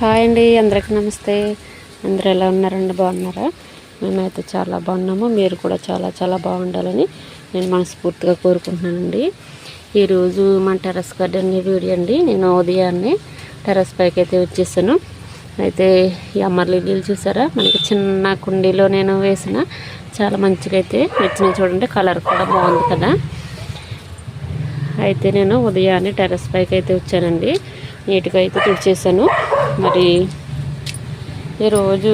Hi అండి అందరికీ నమస్తే. అందరూ ఎలా ఉన్నారండి? బాగున్నారా? మేమైతే చాలా బాగున్నాము. మీరు కూడా చాలా చాలా బాగుండాలని నేను మనస్ఫూర్తిగా కోరుకుంటున్నానండి. ఈరోజు మన టెరస్ గార్డెన్ వీడియో అండి. నేను ఉదయాన్నే టెరస్ పైకి అయితే వచ్చేసాను. అయితే ఈ అమ్మర్ లిల్లీలు చూసారా? మనకి చిన్న కుండీలో నేను వేసిన చాలా మంచిగా అయితే వచ్చినాయి చూడండి. కలర్ కూడా బాగుంది కదా. అయితే నేను ఉదయాన్నే టెర్రస్ పైకి అయితే వచ్చానండి. నీట్గా అయితే తుడిచేసాను. మరి ఈరోజు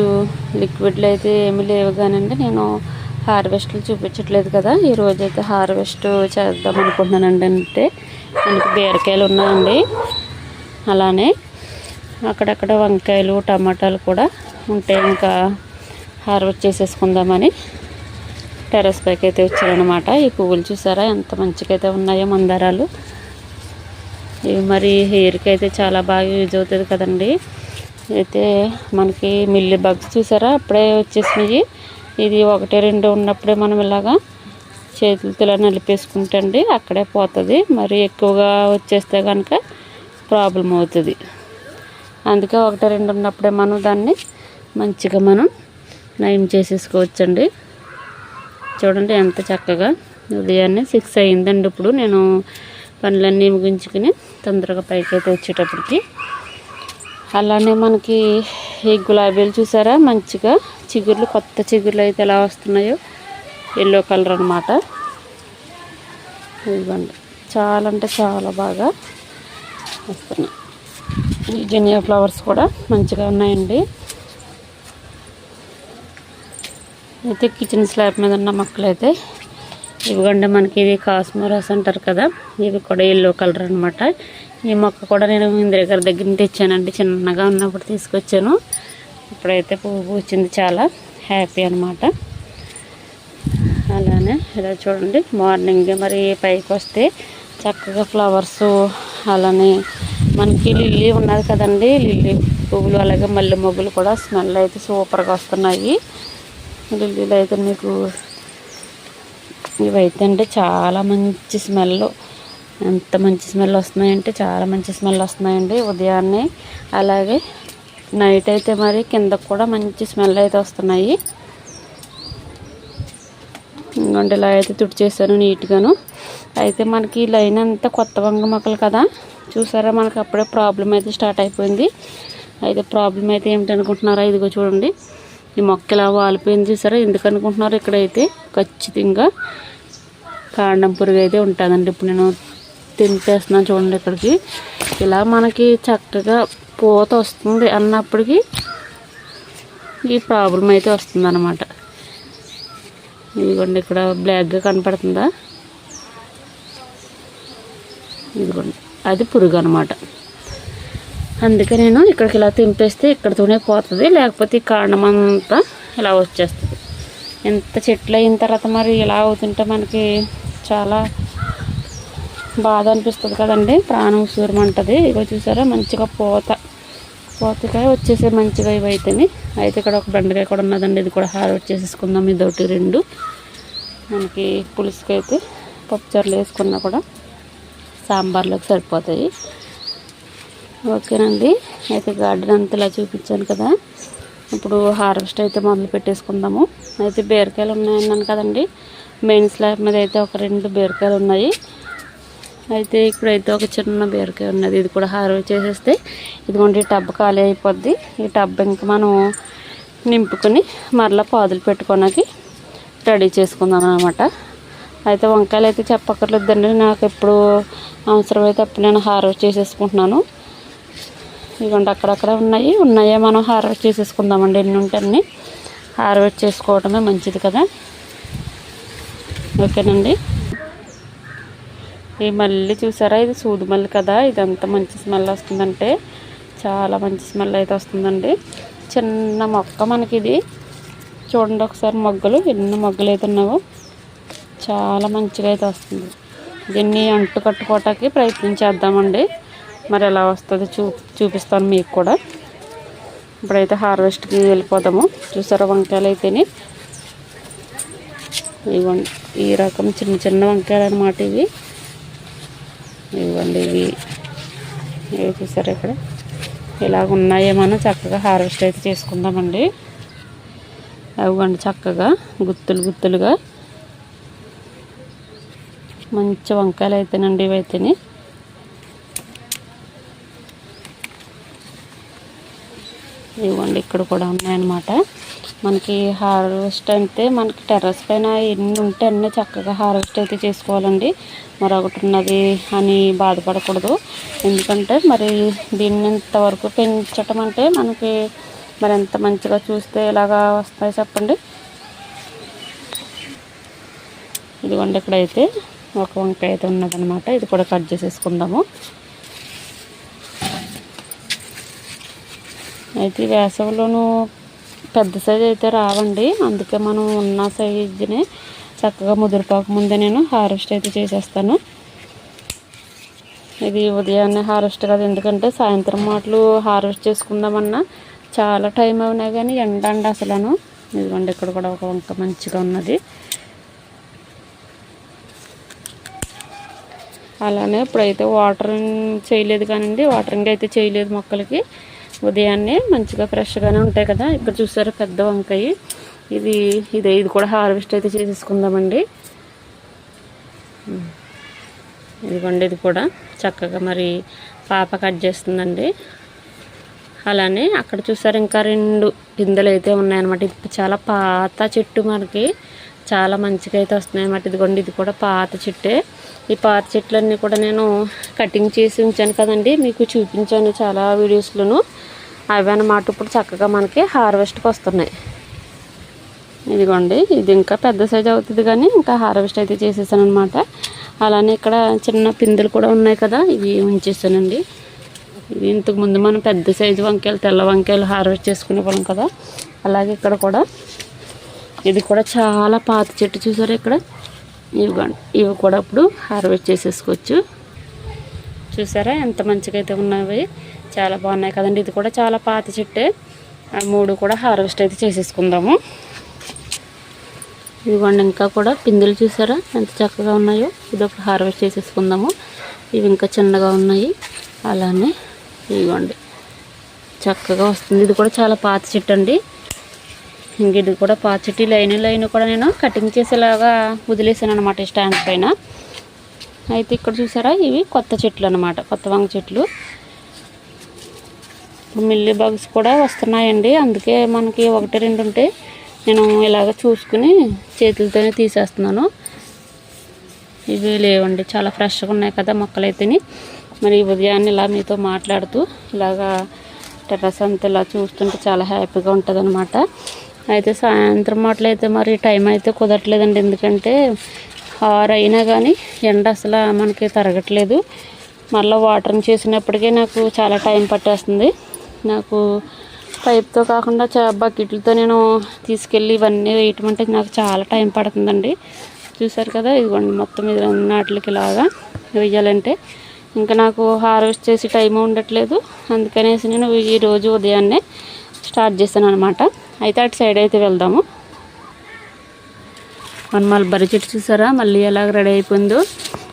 లిక్విడ్లు అయితే ఏమీ లేవు కానండి నేను హార్వెస్ట్లు చూపించట్లేదు కదా. ఈరోజు అయితే హార్వెస్ట్ చేద్దాం అనుకుంటున్నానండి అంటే మనకి బీరకాయలు ఉన్నాయండి. అలానే అక్కడక్కడ వంకాయలు టమాటాలు కూడా ఉంటే ఇంకా హార్వెస్ట్ చేసేసుకుందామని టెర్రస్ పైకి అయితే వచ్చారనమాట ఈ పువ్వులు చూసారా? ఎంత మంచిగా అయితే ఉన్నాయో మందారాలు. ఇవి మరి హెయిర్కి అయితే చాలా బాగా యూజ్ అవుతుంది కదండి. అయితే మనకి మిల్లి బగ్స్ చూసారా? అప్పుడే వచ్చేసినాయి. ఇది ఒకటి రెండు ఉన్నప్పుడే మనం ఇలాగా చేతులతో ఇలా నలిపేసుకుంటే అండి అక్కడే పోతుంది. మరి ఎక్కువగా వచ్చేస్తే కనుక ప్రాబ్లం అవుతుంది. అందుకే ఒకటి రెండు ఉన్నప్పుడే మనం దాన్ని మంచిగా మనం నయం చేసేసుకోవచ్చండి. చూడండి ఎంత చక్కగా ఉదయాన్నే సిక్స్ అయిందండి. ఇప్పుడు నేను పనులన్నీ ముగించుకుని తొందరగా పైకి అయితే వచ్చేటప్పటికి. అలానే మనకి ఈ గులాబీలు చూసారా? మంచిగా చిగుర్లు కొత్త చిగుర్లు అయితే ఎలా వస్తున్నాయో? ఎల్లో కలర్ అనమాట ఇదిగోండి. చాలా అంటే చాలా బాగా వస్తున్నాయి. ఈ జెనియా ఫ్లవర్స్ కూడా మంచిగా ఉన్నాయండి. అయితే కిచెన్ స్లాబ్ మీద ఉన్న మొక్కలు అయితే ఇవ్వండి మనకి ఇది కాస్మోరాస్ అంటారు కదా ఇవి కూడా ఎల్లో కలర్ అనమాట ఈ మొక్క కూడా నేను ఇందిర గారి దగ్గర నుంచి తెచ్చానండి చిన్నగా ఉన్నప్పుడు తీసుకొచ్చాను. ఇప్పుడైతే పువ్వు పూచింది చాలా హ్యాపీ అనమాట అలానే ఇలా చూడండి మార్నింగ్ మరి పైకి వస్తే చక్కగా ఫ్లవర్స్ అలానే మనకి లిల్లీ ఉన్నది కదండి లిల్లీ పువ్వులు అలాగే మల్లె మొగ్గులు కూడా స్మెల్ అయితే సూపర్గా వస్తున్నాయి. లిల్లీలు అయితే మీకు ఇవైతే అంటే చాలా మంచి స్మెల్ ఎంత మంచి స్మెల్ వస్తున్నాయంటే చాలా మంచి స్మెల్ వస్తున్నాయండి ఉదయాన్నే. అలాగే నైట్ అయితే మరి కిందకు కూడా మంచి స్మెల్ అయితే వస్తున్నాయి. ఇంకోండి ఇలా అయితే తుడిచేసాను నీట్గాను. అయితే మనకి ఈ లైన్ అంతా కొత్త వంగ మొక్కలు కదా. చూసారా మనకి అప్పుడే ప్రాబ్లం అయితే స్టార్ట్ అయిపోయింది. అయితే ప్రాబ్లం అయితే ఏమిటనుకుంటున్నారా ఇదిగో చూడండి. ఈ మొక్క ఇలా వాలిపోయింది చూసారా? ఎందుకనుకుంటున్నారు ఇక్కడైతే ఖచ్చితంగా కాండం పురుగు అయితే ఉంటుందండి. ఇప్పుడు నేను తింపేస్తున్నాను చూడండి ఇక్కడికి. ఇలా మనకి చక్కగా పూత వస్తుంది అన్నప్పటికీ ఈ ప్రాబ్లం అయితే వస్తుంది అనమాట ఇదిగోండి ఇక్కడ బ్లాక్గా కనపడుతుందా? ఇదిగోండి అది పురుగు అనమాట అందుకే నేను ఇక్కడికి ఇలా తింపేస్తే ఇక్కడతోనే పోతుంది. లేకపోతే కాండం అంతా ఇలా వచ్చేస్తుంది. ఎంత చెట్లు అయిన తర్వాత మరి ఇలా అవుతుంటే మనకి చాలా బాధ అనిపిస్తుంది కదండి. ప్రాణం సూరమంటుంది ఇగో చూసారా మంచిగా పోత. పోతకాయ వచ్చేసే మంచిగా ఇవి అయితే ఇక్కడ ఒక బెండకాయ కూడా ఉన్నదండి. ఇది కూడా హార్వెస్ట్ చేసేసుకుందాం. ఇదొకటి రెండు. మనకి పులుసుకైతే పప్పుచారులు వేసుకున్నా కూడా సాంబార్లోకి సరిపోతాయి. ఓకేనండి. అయితే గార్డెన్ అంతా ఇలా చూపించాను కదా. ఇప్పుడు హార్వెస్ట్ అయితే మొదలు పెట్టేసుకుందాము. అయితే బీరకాయలు ఉన్నాయన్నాను కదండి. మెయిన్ స్లాబ్ మీద అయితే ఒక రెండు బీరకాయలు ఉన్నాయి. అయితే ఇప్పుడైతే ఒక చిన్న బీరకాయ ఉన్నది. ఇది కూడా హార్వెస్ట్ చేసేస్తే ఇదిగోండి టబ్ ఖాళీ అయిపోద్ది. ఈ టబ్ ఇంకా మనం నింపుకొని మరలా పాదులు పెట్టుకోడానికి రెడీ చేసుకుందాం అనమాట అయితే వంకాయలు అయితే చెప్పక్కర్లేదండి. నాకు ఎప్పుడు అవసరమైతే అప్పుడు నేను హార్వెస్ట్ చేసేసుకుంటున్నాను. ఇదిగోండి అక్కడక్కడ ఉన్నాయి. ఉన్నాయే మనం హార్వెస్ట్ చేసేసుకుందామండి ఎన్ని ఉంటే అన్నీ. హార్వెస్ట్ చేసుకోవడమే మంచిది కదా. ఓకేనండి. ఈ మళ్ళీ చూసారా ఇది సూది మల్లి కదా. ఇది ఎంత మంచి స్మెల్ వస్తుందంటే చాలా మంచి స్మెల్ అయితే వస్తుందండి. చిన్న మొక్క మనకి ఇది చూడండి ఒకసారి మొగ్గలు ఎన్ని మొగ్గలు అయితే ఉన్నావో. చాలా మంచిగా అయితే వస్తుంది. దీన్ని అంటు కట్టుకోవటానికి ప్రయత్నం చేద్దామండి. మరి ఎలా వస్తుందో చూ చూపిస్తాను మీకు కూడా. ఇప్పుడైతే హార్వెస్ట్కి వెళ్ళిపోదాము. చూసారా వంకాయలు అయితేనే ఇవ్వండి. ఈ రకం చిన్న చిన్న వంకాయలు అనమాట ఇవి. ఇవ్వండి ఇవి. ఇవి చూసారా ఇక్కడ? ఇలాగ ఉన్నాయేమో చక్కగా హార్వెస్ట్ అయితే చేసుకుందామండి. అవ్వండి చక్కగా గుత్తులు గుత్తులుగా. మంచి వంకాయలు అయితేనండి ఇవైతేనే. ఇవ్వండి ఇక్కడ కూడా ఉన్నాయన్నమాట. మనకి హార్వెస్ట్ అయితే మనకి టెర్రస్ పైన ఎన్ని ఉంటే అన్నీ చక్కగా హార్వెస్ట్ అయితే చేసుకోవాలండి. మరొకటి ఉన్నది అని బాధపడకూడదు. ఎందుకంటే మరి దీన్ని ఇంతవరకు పెంచటం అంటే మనకి మరి ఎంత మంచిగా చూస్తే ఇలాగా వస్తాయి చెప్పండి? ఇదిగోండి ఇక్కడైతే ఒక వంకాయ అయితే ఉన్నదనమాట ఇది కూడా కట్ చేసేసుకుందాము. అయితే వేసవిలోనూ పెద్ద సైజు అయితే రావండి. అందుకే మనం ఉన్న సైజుని చక్కగా ముదిరిపోక ముందే నేను హార్వెస్ట్ అయితే చేసేస్తాను. ఇది ఉదయాన్నే హార్వెస్ట్ కదా ఎందుకంటే సాయంత్రం మాటలు హార్వెస్ట్ చేసుకుందామన్నా చాలా టైం అయినా కానీ ఎండ అండి అసలను. ఇదిగోండి ఇక్కడ కూడా ఒక వంక మంచిగా ఉన్నది. అలానే ఇప్పుడైతే వాటరింగ్ చేయలేదు కానండి వాటరింగ్ అయితే చేయలేదు మొక్కలకి. ఉదయాన్నే మంచిగా ఫ్రెష్గానే ఉంటాయి కదా. ఇక్కడ చూసారు పెద్ద వంకాయ. ఇది ఇది ఇది కూడా హార్వెస్ట్ అయితే చేసేసుకుందామండి. ఇదిగోండి ఇది కూడా చక్కగా మరి పాప కట్ చేస్తుందండి. అలానే అక్కడ చూసారు ఇంకా రెండు పిందెలు అయితే ఉన్నాయన్నమాట. ఇది చాలా పాత చెట్టు మనకి. చాలా మంచిగా అయితే వస్తున్నాయి అన్నమాట ఇదిగోండి ఇది కూడా పాత చెట్టే. ఈ పాత చెట్లన్నీ కూడా నేను కటింగ్ చేసి ఉంచాను కదండి. మీకు చూపించాను చాలా వీడియోస్లోను. అవి అన్నమాట ఇప్పుడు చక్కగా మనకి హార్వెస్ట్కి వస్తున్నాయి. ఇదిగోండి ఇది ఇంకా పెద్ద సైజ్ అవుతుంది కానీ ఇంకా హార్వెస్ట్ అయితే చేసేసాను అనమాట అలానే ఇక్కడ చిన్న పిందెలు కూడా ఉన్నాయి కదా ఇవి ఉంచేసానండి. ఇవి ఇంతకుముందు మనం పెద్ద సైజు వంకాయలు తెల్ల వంకాయలు హార్వెస్ట్ చేసుకునే వాళ్ళం కదా. అలాగే ఇక్కడ కూడా ఇది కూడా చాలా పాత చెట్టు చూసారు ఇక్కడ? ఇవి ఇవి కూడా ఇప్పుడు హార్వెస్ట్ చేసేసుకోవచ్చు. చూసారా ఎంత మంచిగా అయితే ఉన్నవి. చాలా బాగున్నాయి కదండి. ఇది కూడా చాలా పాత చెట్టే. ఆ మూడు కూడా హార్వెస్ట్ అయితే చేసేసుకుందాము. ఇదిగోండి ఇంకా కూడా పిందులు చూసారా ఎంత చక్కగా ఉన్నాయో. ఇది ఒకటి హార్వెస్ట్ చేసేసుకుందాము. ఇవి ఇంకా చిన్నగా ఉన్నాయి. అలానే ఇదిగోండి. చక్కగా వస్తుంది. ఇది కూడా చాలా పాత చెట్టు అండి. ఇంక ఇది కూడా పాచిటి లైన్ లైన్ కూడా నేను కటింగ్ చేసేలాగా వదిలేసాను అనమాట స్టాండ్ పైన. అయితే ఇక్కడ చూసారా? ఇవి కొత్త చెట్లు అనమాట కొత్త వంగ చెట్లు. మిల్లీ బగ్స్ కూడా వస్తున్నాయండి. అందుకే మనకి ఒకటి రెండు ఉంటే నేను ఇలాగ చూసుకుని చేతులతోనే తీసేస్తున్నాను. ఇవి లేవండి చాలా ఫ్రెష్గా ఉన్నాయి కదా మొక్కలైతేని. మరి ఉదయాన్నే ఇలా మీతో మాట్లాడుతూ ఇలాగా టెర్రస్ అంతా ఇలా చూస్తుంటే చాలా హ్యాపీగా ఉంటుంది అనమాట అయితే సాయంత్రం మాటలు అయితే మరి టైం అయితే కుదరట్లేదండి. ఎందుకంటే ఆరు అయినా కానీ ఎండ అసలు మనకి తరగట్లేదు. మళ్ళీ వాటరింగ్ చేసినప్పటికీ నాకు చాలా టైం పట్టేస్తుంది. నాకు పైప్తో కాకుండా చా బకెట్లతో నేను తీసుకెళ్ళి ఇవన్నీ వేయటం అంటే నాకు చాలా టైం పడుతుందండి. చూసారు కదా ఇదిగోండి మొత్తం ఇది నాటికి ఇలాగా వేయాలంటే. ఇంకా నాకు హార్వెస్ట్ చేసి టైం ఉండట్లేదు. అందుకనేసి నేను ఈరోజు ఉదయాన్నే స్టార్ట్ చేశాను అనమాట అయితే అటు సైడ్ అయితే వెళ్దాము. మన మల్బరి చెట్టు చూసారా? మళ్ళీ ఎలాగ రెడీ అయిపోయిందో.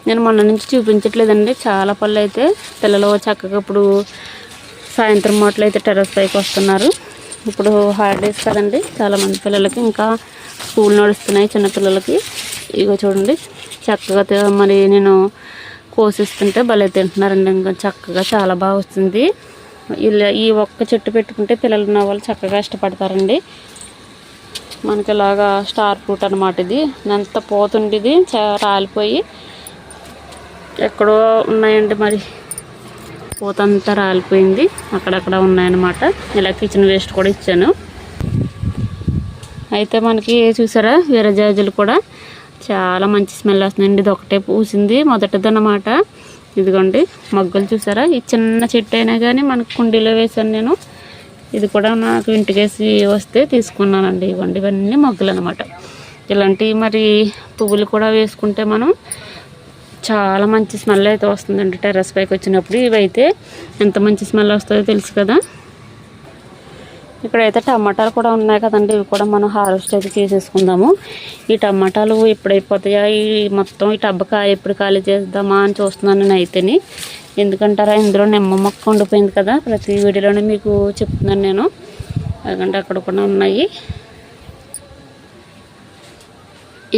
నేను మొన్న నుంచి చూపించట్లేదండి. చాలా పళ్ళు అయితే పిల్లలు చక్కగా ఇప్పుడు సాయంత్రం మాటలు అయితే టెర్రస్ పైకి వస్తున్నారు. ఇప్పుడు హాలిడేస్ కదండి. చాలామంది పిల్లలకి ఇంకా స్కూల్ నడుస్తున్నాయి చిన్నపిల్లలకి ఇగో చూడండి. చక్కగా మరి నేను కోసిస్తుంటే భలే తింటున్నారండి. ఇంకా చక్కగా చాలా బాగా వస్తుంది. ఈ ఒక్క చెట్టు పెట్టుకుంటే పిల్లలు ఉన్న వాళ్ళు చక్కగా ఇష్టపడతారండి. మనకి ఇలాగా స్టార్ ఫ్రూట్ అనమాట ఇది. ఎంత పోతుండి ఇది రాలిపోయి ఎక్కడో ఉన్నాయండి మరి. పూత అంతా రాలిపోయింది. అక్కడక్కడ ఉన్నాయన్నమాట. ఇలా కిచెన్ వేస్ట్ కూడా ఇచ్చాను. అయితే మనకి చూసారా వీరజాజులు కూడా. చాలా మంచి స్మెల్ వస్తుందండి. ఇది ఒకటే పూసింది మొదటిదన్నమాట. ఇదిగోండి మొగ్గలు చూసారా? ఈ చిన్న చెట్టు అయినా కానీ మనకు కుండీలో వేసాను నేను. ఇది కూడా నాకు ఇంటికేసి వస్తే తీసుకున్నానండి. ఇవ్వండి ఇవన్నీ మొగ్గలు అనమాట ఇలాంటివి మరి పువ్వులు కూడా వేసుకుంటే మనం చాలా మంచి స్మెల్ అయితే వస్తుందండి. టెర్రస్ పైకి వచ్చినప్పుడు ఇవైతే ఎంత మంచి స్మెల్ వస్తుందో తెలుసు కదా? ఇక్కడైతే టమాటాలు కూడా ఉన్నాయి కదండి. ఇవి కూడా మనం హార్వెస్ట్ అయితే చేసేసుకుందాము. ఈ టమాటాలు ఎప్పుడైపోతాయా? ఈ మొత్తం ఈ టబ్బ కాయ ఎప్పుడు ఖాళీ చేద్దామా అని చూస్తున్నాను నేను అయితేని ఎందుకంటారా ఇందులో నిమ్మ మొక్క ఉండిపోయింది కదా. ప్రతి వీడియోలోనే మీకు చెప్తున్నాను నేను. ఎందుకంటే అక్కడ కూడా ఉన్నాయి.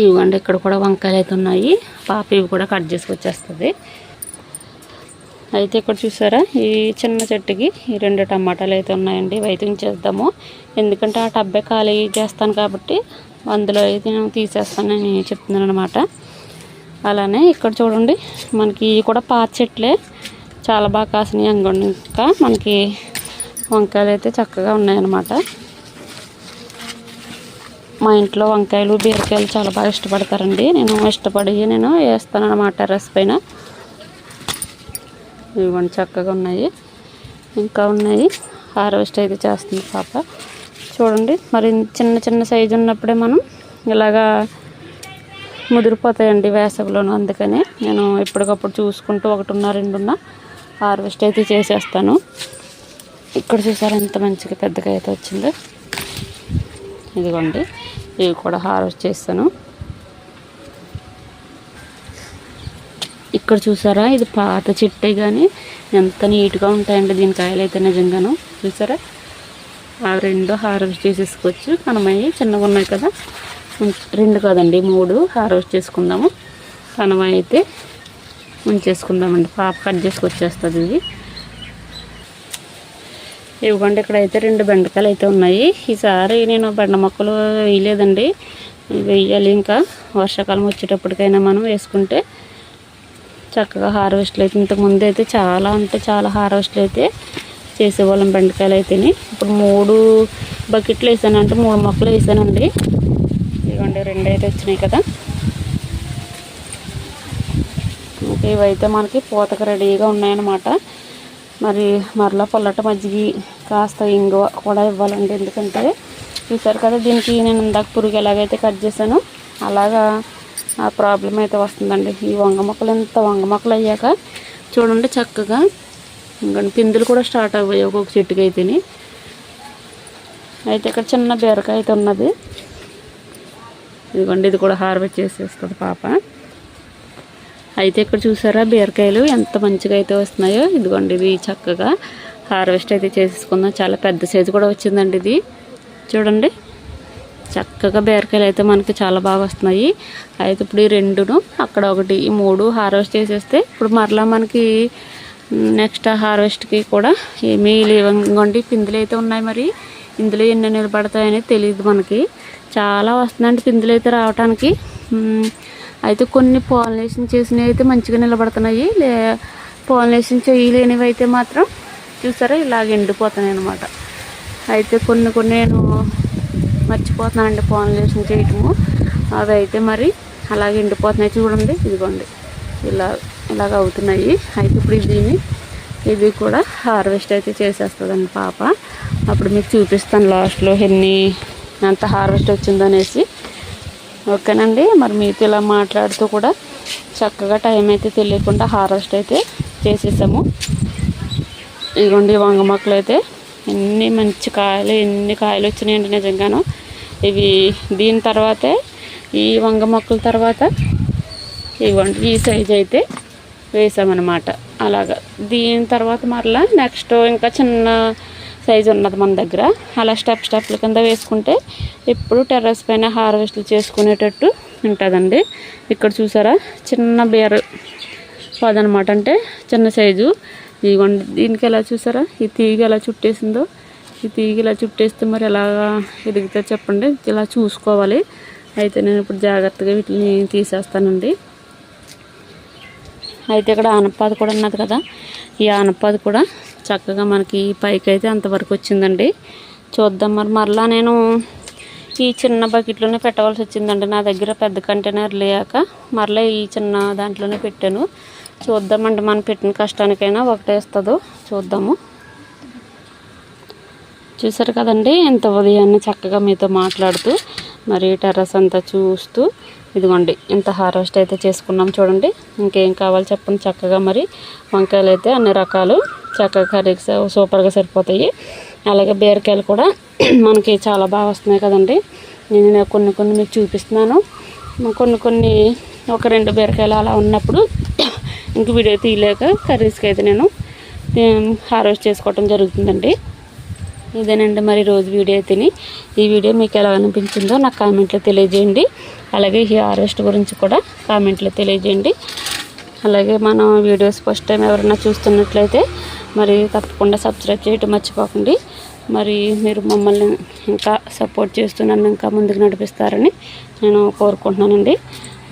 ఇవ్వండి ఇక్కడ కూడా వంకాయలు అయితే ఉన్నాయి. పాప ఇవి కూడా కట్ చేసుకొచ్చేస్తుంది. అయితే ఇక్కడ చూసారా? ఈ చిన్న చెట్టుకి ఈ రెండు టమాటాలు అయితే ఉన్నాయండి. ఇవి అయితే ఉంచేద్దాము. ఎందుకంటే ఆ టబ్బే ఖాళీ చేస్తాను కాబట్టి అందులో అయితే నేను తీసేస్తానని చెప్తున్నాను అనమాట అలానే ఇక్కడ చూడండి మనకి కూడా పాత చెట్లే. చాలా బాగా కాసినాయి అనుకోండి ఇంకా. మనకి వంకాయలు అయితే చక్కగా ఉన్నాయన్నమాట. మా ఇంట్లో వంకాయలు బీరకాయలు చాలా బాగా ఇష్టపడతారండి. నేను ఇష్టపడి నేను వేస్తాను అనమాట టెర్రస్ పైన ఇవ్వండి చక్కగా ఉన్నాయి. ఇంకా ఉన్నాయి. హార్వెస్ట్ అయితే చేస్తుంది పాప. చూడండి మరి చిన్న చిన్న సైజు ఉన్నప్పుడే మనం ఇలాగా ముదిరిపోతాయండి వేసవిలోను. అందుకని నేను ఎప్పటికప్పుడు చూసుకుంటూ ఒకటిన్న రెండున్న హార్వెస్ట్ అయితే చేసేస్తాను. ఇక్కడ చూసారు ఎంత మంచిగా పెద్దగా అయితే వచ్చిందో. ఇదిగోండి ఇవి కూడా హార్వెస్ట్ చేస్తాను. ఇక్కడ చూసారా? ఇది పాత చెట్టే కానీ ఎంత నీట్గా ఉంటాయండి దీని కాయలు అయితే నిజంగాను. చూసారా? ఆ రెండు హార్వెస్ట్ చేసేసుకోవచ్చు. కనమయ్యి చిన్నగా ఉన్నాయి కదా. రెండు కాదండి మూడు హార్వెస్ట్ చేసుకుందాము. కనమయ్య అయితే ఉంచేసుకుందామండి పాప కట్ చేసుకొచ్చేస్తుంది ఇది. ఇవ్వండి ఇక్కడైతే రెండు బెండకాయలు అయితే ఉన్నాయి. ఈసారి నేను బెండ మొక్కలు వేయలేదండి. వేయాలి ఇంకా. వర్షాకాలం వచ్చేటప్పటికైనా మనం వేసుకుంటే చక్కగా హార్వెస్ట్లు అయితే ఇంతకుముందు అయితే చాలా అంటే చాలా హార్వెస్ట్లు అయితే చేసేవాళ్ళం బెండకాయలు అయితేనే. ఇప్పుడు మూడు బకెట్లు వేసాను అంటే మూడు మొక్కలు వేసానండి. ఇవ్వండి రెండు అయితే వచ్చినాయి కదా. ఇవైతే మనకి పూతకు రెడీగా ఉన్నాయన్నమాట. మరి మరలా పొల్లట మజ్జిగ కాస్త ఇంగువ కూడా ఇవ్వాలండి. ఎందుకంటే చూసారు కదా దీనికి నేను ఇందాక పురుగు ఎలాగైతే కట్ చేశానో అలాగా ఆ ప్రాబ్లం అయితే వస్తుందండి. ఈ వంగ మొక్కలు ఎంత వంగ మొక్కలు అయ్యాక చూడండి చక్కగా. ఇంకా పిందులు కూడా స్టార్ట్ అయ్యాయి ఒక్కొక్క చెట్టుకి అయితేని. అయితే ఇక్కడ చిన్న బీరకాయ అయితే ఉన్నది. ఇదిగోండి ఇది కూడా హార్వెస్ట్ చేసేస్తుంది పాప. అయితే ఇక్కడ చూసారా బీరకాయలు ఎంత మంచిగా అయితే వస్తున్నాయో. ఇదిగోండి ఇది చక్కగా హార్వెస్ట్ అయితే చేసేసుకుందాం. చాలా పెద్ద సైజు కూడా వచ్చిందండి ఇది. చూడండి. చక్కగా బీరకాయలు అయితే మనకి చాలా బాగా వస్తున్నాయి. అయితే ఇప్పుడు ఈ రెండును అక్కడ ఒకటి ఈ మూడు హార్వెస్ట్ చేసేస్తే ఇప్పుడు మరలా మనకి నెక్స్ట్ హార్వెస్ట్కి కూడా ఏమీ లేవండి. పిందులు అయితే ఉన్నాయి మరి. ఇందులో ఎన్ని నిలబడతాయని తెలియదు మనకి. చాలా వస్తుందండి పిందులు అయితే రావడానికి అయితే కొన్ని పాలినేషన్ చేసినవి అయితే మంచిగా నిలబడుతున్నాయి. లే పాలినేషన్ చేయలేనివి అయితే మాత్రం చూసారా ఇలాగ ఎండిపోతున్నాయి అనమాట అయితే కొన్ని కొన్ని నేను మర్చిపోతున్నానండి పాలినేషన్ చేయటము. అదైతే మరి అలాగే ఎండిపోతున్నాయి చూడండి ఇదిగోండి. ఇలా ఇలాగ అవుతున్నాయి. అయితే ఇప్పుడు దీన్ని ఇది కూడా హార్వెస్ట్ అయితే చేసేస్తుందండి పాప. అప్పుడు మీకు చూపిస్తాను లాస్ట్లో ఎన్ని ఎంత హార్వెస్ట్ వచ్చిందనేసి ఓకేనండి? మరి మీతో ఇలా మాట్లాడుతూ కూడా చక్కగా టైం అయితే తెలియకుండా హార్వెస్ట్ అయితే చేసేసాము. ఇదిగోండి వంగ మొక్కలు అయితే ఎన్ని మంచి కాయలు ఎన్ని కాయలు వచ్చినాయండి నిజంగాను. ఇవి దీని తర్వాతే ఈ వంగ మొక్కల తర్వాత ఇవ్వండి ఈ సైజ్ అయితే వేసామన్నమాట. అలాగా. దీని తర్వాత మరలా నెక్స్ట్ ఇంకా చిన్న సైజు ఉన్నది మన దగ్గర. అలా స్టెప్ స్టెప్ల కింద వేసుకుంటే ఎప్పుడు టెర్రస్ పైన హార్వెస్ట్లు చేసుకునేటట్టు ఉంటుందండి. ఇక్కడ చూసారా? చిన్న బీర పదనమాట అంటే చిన్న సైజు ఇదిగోండి దీనికి ఎలా చూసారా? ఈ తీగ ఎలా చుట్టేసిందో ఈ తీగ ఇలా చుట్టేస్తే మరి ఎలాగా ఎదుగుతా చెప్పండి. ఇలా చూసుకోవాలి. అయితే నేను ఇప్పుడు జాగ్రత్తగా వీటిని తీసేస్తానండి. అయితే ఇక్కడ ఆనపాది కూడా ఉన్నది కదా ఈ ఆనపాది కూడా చక్కగా మనకి పైకి అయితే అంతవరకు వచ్చిందండి. చూద్దాం మరి. మరలా నేను ఈ చిన్న బకెట్లోనే పెట్టవలసి వచ్చిందండి. నా దగ్గర పెద్ద కంటైనర్ లేక మరలా ఈ చిన్న దాంట్లోనే పెట్టాను. చూద్దామండి మనం పెట్టిన కష్టానికైనా ఒకటే ఇస్తుందో. చూద్దాము. చూసారు కదండి ఇంత ఉదయాన్నే చక్కగా మీతో మాట్లాడుతూ మరి టెర్రస్ అంతా చూస్తూ ఇదిగోండి ఇంత హార్వెస్ట్ అయితే చేసుకున్నాం చూడండి. ఇంకేం కావాలి చెప్పండి చక్కగా మరి వంకాయలు అయితే అన్ని రకాలు చక్కగా కర్రీకి సూపర్గా సరిపోతాయి. అలాగే బీరకాయలు కూడా మనకి చాలా బాగా వస్తున్నాయి కదండి. నేను కొన్ని కొన్ని మీకు చూపిస్తున్నాను. కొన్ని కొన్ని ఒక రెండు బీరకాయలు అలా ఉన్నప్పుడు ఇంక వీడియో తీయలేక కర్రీస్కి అయితే నేను హార్వెస్ట్ చేసుకోవటం జరుగుతుందండి. ఇదేనండి మరి రోజు వీడియో తిని. ఈ వీడియో మీకు ఎలా అనిపించిందో నాకు కామెంట్లో తెలియజేయండి. అలాగే ఈ హార్వెస్ట్ గురించి కూడా కామెంట్లో తెలియజేయండి. అలాగే మన వీడియోస్ ఫస్ట్ టైం ఎవరైనా చూస్తున్నట్లయితే మరి తప్పకుండా సబ్స్క్రైబ్ చేయటం మర్చిపోకండి. మరి మీరు మమ్మల్ని ఇంకా సపోర్ట్ చేస్తూ నన్ను ఇంకా ముందుకు నడిపిస్తారని నేను కోరుకుంటున్నానండి.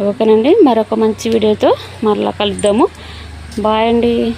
ఓకేనండి మరొక మంచి వీడియోతో మరలా కలుద్దాము. బాయ్ అండి.